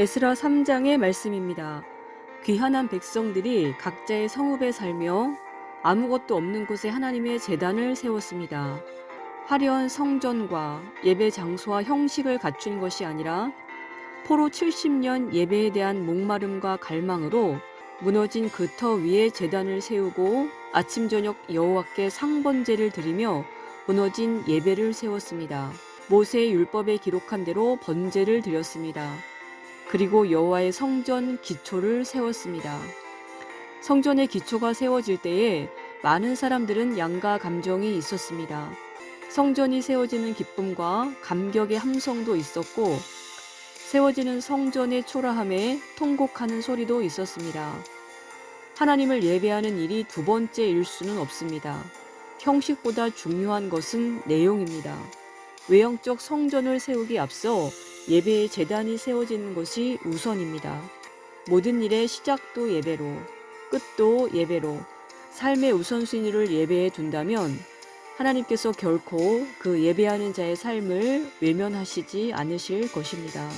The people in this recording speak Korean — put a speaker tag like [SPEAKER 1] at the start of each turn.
[SPEAKER 1] 에스라 3장의 말씀입니다. 귀한한 백성들이 각자의 성읍에 살며 아무것도 없는 곳에 하나님의 재단을 세웠습니다. 화려한 성전과 예배 장소와 형식을 갖춘 것이 아니라 포로 70년 예배에 대한 목마름과 갈망으로 무너진 그 터 위에 재단을 세우고 아침 저녁 여호와께 상번제를 드리며 무너진 예배를 세웠습니다. 모세의 율법에 기록한 대로 번제를 드렸습니다. 그리고 여호와의 성전 기초를 세웠습니다. 성전의 기초가 세워질 때에 많은 사람들은 양가 감정이 있었습니다. 성전이 세워지는 기쁨과 감격의 함성도 있었고 세워지는 성전의 초라함에 통곡하는 소리도 있었습니다. 하나님을 예배하는 일이 두 번째일 수는 없습니다. 형식보다 중요한 것은 내용입니다. 외형적 성전을 세우기 앞서 예배의 재단이 세워지는 것이 우선입니다. 모든 일의 시작도 예배로, 끝도 예배로, 삶의 우선순위를 예배에 둔다면 하나님께서 결코 그 예배하는 자의 삶을 외면하시지 않으실 것입니다.